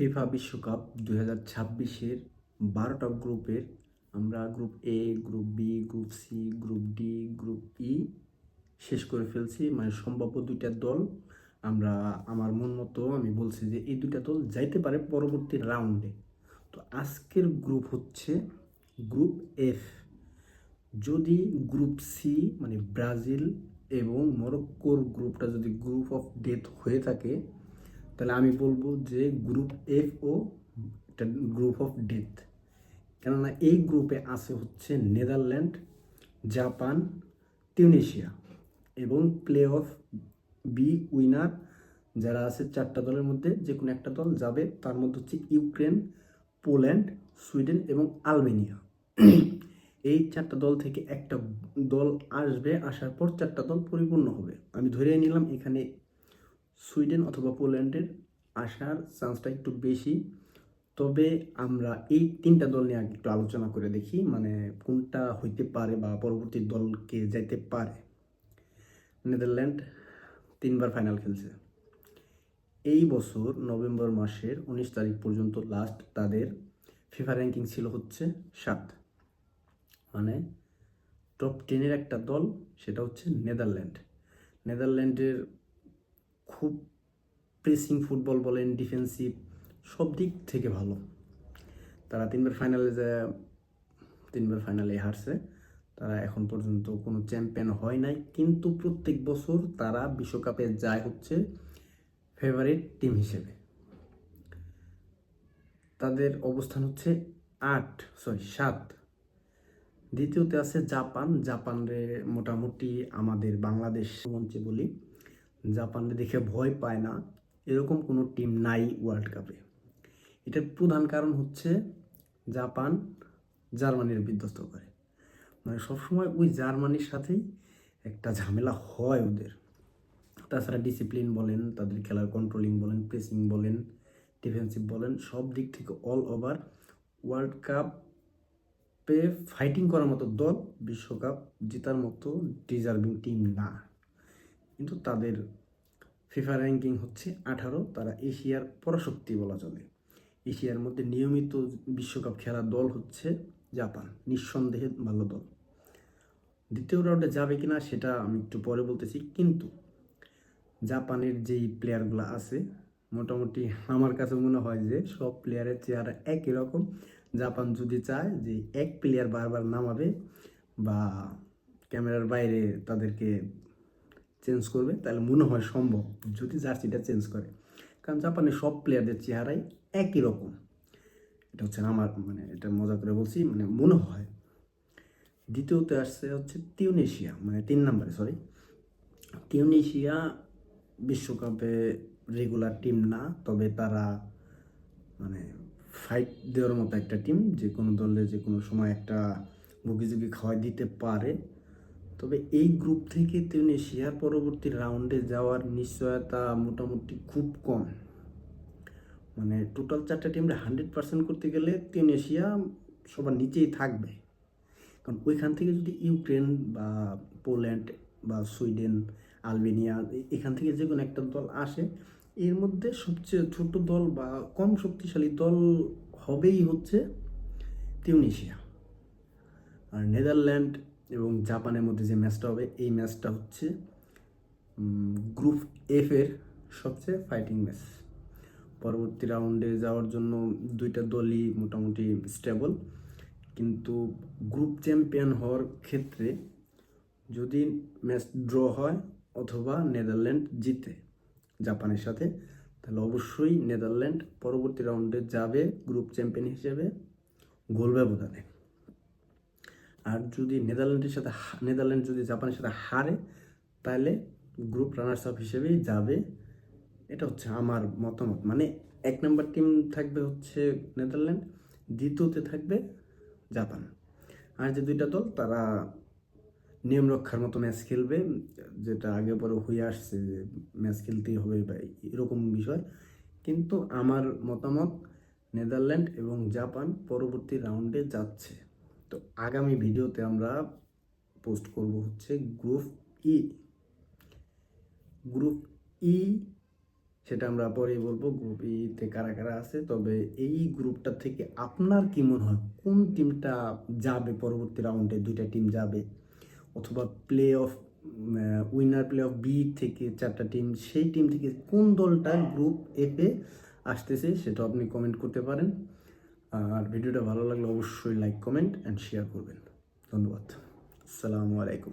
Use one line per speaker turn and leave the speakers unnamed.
FIFA বিশ্বকাপ দুই হাজার ছাব্বিশের বারোটা গ্রুপের আমরা group A group B group C group D group E শেষ করে ফেলছি। মানে সম্ভাব্য দুইটা দল আমরা আমার মন মতো আমি বলছি যে এই দুইটা দল যাইতে পারে পরবর্তী রাউন্ডে তো আজকের গ্রুপ হচ্ছে গ্রুপ এফ যদি গ্রুপ সি মানে ব্রাজিল এবং মরক্কোর গ্রুপটা যদি গ্রুপ অফ ডেথ হয়ে থাকে তাহলে আমি বলব যে গ্রুপ এফ ও একটা গ্রুপ অফ ডেথ কেননা এই গ্রুপে আছে হচ্ছে নেদারল্যান্ড, জাপান টিউনিশিয়া এবং প্লে অফ বি উইনার যারা আছে চারটা দলের মধ্যে যে কোনো একটা দল যাবে। তার মধ্যে হচ্ছে ইউক্রেন, পোল্যান্ড, সুইডেন এবং আলবেনিয়া। এই চারটা দল থেকে একটা দল আসবে, আসার পর চারটা দল পরিপূর্ণ হবে। আমি ধরে নিলাম এখানে সুইডেন অথবা পোল্যান্ডের আসার চান্সটা একটু বেশি। তবে আমরা এই তিনটা দল নিয়ে আগে একটু আলোচনা করে দেখি মানে কোনটা হইতে পারে বা পরবর্তী দলকে যাইতে পারে। নেদারল্যান্ড তিনবার ফাইনাল খেলছে। এই বছর নভেম্বর মাসের উনিশ তারিখ পর্যন্ত লাস্ট তাদের ফিফা র্যাঙ্কিং ছিল হচ্ছে সাত। মানে টপ টেনের একটা দল, সেটা হচ্ছে নেদারল্যান্ড। নেদারল্যান্ডের খুব প্রেসিং ফুটবল বলেন ডিফেন্সিভ সব দিক থেকে ভালো। তারা তিনবার ফাইনালে যে তিনবার ফাইনালে হারছে। তারা এখন পর্যন্ত কোনো চ্যাম্পিয়ন হয় নাই। কিন্তু প্রত্যেক বছর তারা বিশ্বকাপে যায় হচ্ছে ফেভারিট টিম হিসেবে। তাদের অবস্থান হচ্ছে আট সরি সাত। দ্বিতীয়তে আছে জাপান। জাপানরে মোটামুটি আমাদের বাংলাদেশ মঞ্চে বলি জাপানরে দেখে ভয় পায় না। এরকম কোনো টিম নাই ওয়ার্ল্ড কাপে এটার প্রধান কারণ হচ্ছে জাপান জার্মানির বিধ্বস্ত করে। মানে সবসময় ওই জার্মানির সাথেই একটা ঝামেলা হয় ওদের। তাছাড়া ডিসিপ্লিন বলেন, তাদের খেলার কন্ট্রোলিং বলেন প্রেসিং বলেন ডিফেন্সিভ বলেন, সব দিক থেকে অল ওভার ওয়ার্ল্ড কাপে ফাইটিং করার মতো দল বিশ্বকাপ জেতার মতো ডিজার্ভিং টিম না। কিন্তু তাদের ফিফা র্যাঙ্কিং হচ্ছে আঠারো, তারা এশিয়ার পরাশক্তি বলা চলে। এশিয়ার মধ্যে নিয়মিত বিশ্বকাপ খেলার দল হচ্ছে জাপান, নিঃসন্দেহে ভালো দল। দ্বিতীয় রাউন্ডে যাবে কিনা সেটা আমি একটু পরে বলতেছি, কিন্তু জাপানের যেই প্লেয়ারগুলো আছে, মোটামুটি আমার কাছে মনে হয় যে সব প্লেয়ারের চেহারা একই রকম। জাপান যদি চায় যে এক প্লেয়ার বারবার নামাবে বা ক্যামেরার বাইরে তাদেরকে চেঞ্জ করবে, তাহলে মনে হয় সম্ভব যদি জার্সিটা চেঞ্জ করে। কারণ জাপানের সব প্লেয়ারদের চেহারাই একই রকম। এটা হচ্ছে আমার মানে এটা মজা করে বলছি মানে মনে হয়। দ্বিতীয়তে আসছে হচ্ছে তিউনেশিয়া মানে তিন নম্বরে সরি তিউনেশিয়া বিশ্বকাপে রেগুলার টিম না, তবে তারা মানে ফাইট দেওয়ার মতো একটা টিম যে কোনো দলে যে কোনো সময় একটা মুগিজুগি খাওয়াই দিতে পারে। তবে এই গ্রুপ থেকে তিউনেশিয়ার পরবর্তী রাউন্ডে যাওয়ার নিশ্চয়তা মোটামুটি খুব কম। মানে টোটাল চারটা টিমটা হান্ড্রেড পার্সেন্ট করতে গেলে তিউনেশিয়া সবার নিচেই থাকবে। কারণ ওইখান থেকে যদি ইউক্রেন বা পোল্যান্ড বা সুইডেন, আলবেনিয়া এখান থেকে যে কোনো একটা দল আসে, এর মধ্যে সবচেয়ে ছোট দল বা কম শক্তিশালী দল হবেই হচ্ছে তিউনেশিয়া আর নেদারল্যান্ড এবং জাপানের মধ্যে যে ম্যাচটা হবে, এই ম্যাচটা হচ্ছে গ্রুপ এফ এর সবচেয়ে ফাইটিং ম্যাচ পরবর্তী রাউন্ডে যাওয়ার জন্য দুইটা দলই মোটামুটি স্টেবল কিন্তু গ্রুপ চ্যাম্পিয়ন হওয়ার ক্ষেত্রে যদি ম্যাচ ড্র হয় অথবা নেদারল্যান্ড জিতে জাপানের সাথে, তাহলে অবশ্যই নেদারল্যান্ড পরবর্তী রাউন্ডে যাবে গ্রুপ চ্যাম্পিয়ন হিসেবে গোল ব্যবধানে। আর যদি নেদারল্যান্ডের সাথে নেদারল্যান্ড যদি জাপানের সাথে হারে, তাহলে গ্রুপ রানার্স আপ হিসেবেই যাবে। এটা হচ্ছে আমার মতামত। মানে এক নম্বর টিম থাকবে হচ্ছে নেদারল্যান্ড, দ্বিতীয়তে থাকবে জাপান। আর যে দুইটা দল, তারা নিয়ম রক্ষার মতো ম্যাচ খেলবে, যেটা আগে পরে হয়ে আসছে যে ম্যাচ খেলতেই হবে বা এরকম বিষয়। কিন্তু আমার মতামত, নেদারল্যান্ড এবং জাপান পরবর্তী রাউন্ডে যাচ্ছে। তো আগামী ভিডিওতে আমরা পোস্ট করব হচ্ছে গ্রুপ ই। গ্রুপ ই, সেটা আমরা পরে বলব, গ্রুপ ইতে কারা কারা আছে, তবে এই গ্রুপটা থেকে আপনার কি মনে হয়, কোন টিমটা যাবে পরবর্তী রাউন্ডে দুইটা টিম যাবে? অথবা play off winner play off B থেকে চারটা টিম সেই টিম থেকে কোন দলটা গ্রুপ এফে আসতেছে, সেটা আপনি কমেন্ট করতে পারেন। আর ভিডিওটা ভালো লাগলে অবশ্যই লাইক কমেন্ট অ্যান্ড শেয়ার করবেন। ধন্যবাদ। আসসালামু আলাইকুম।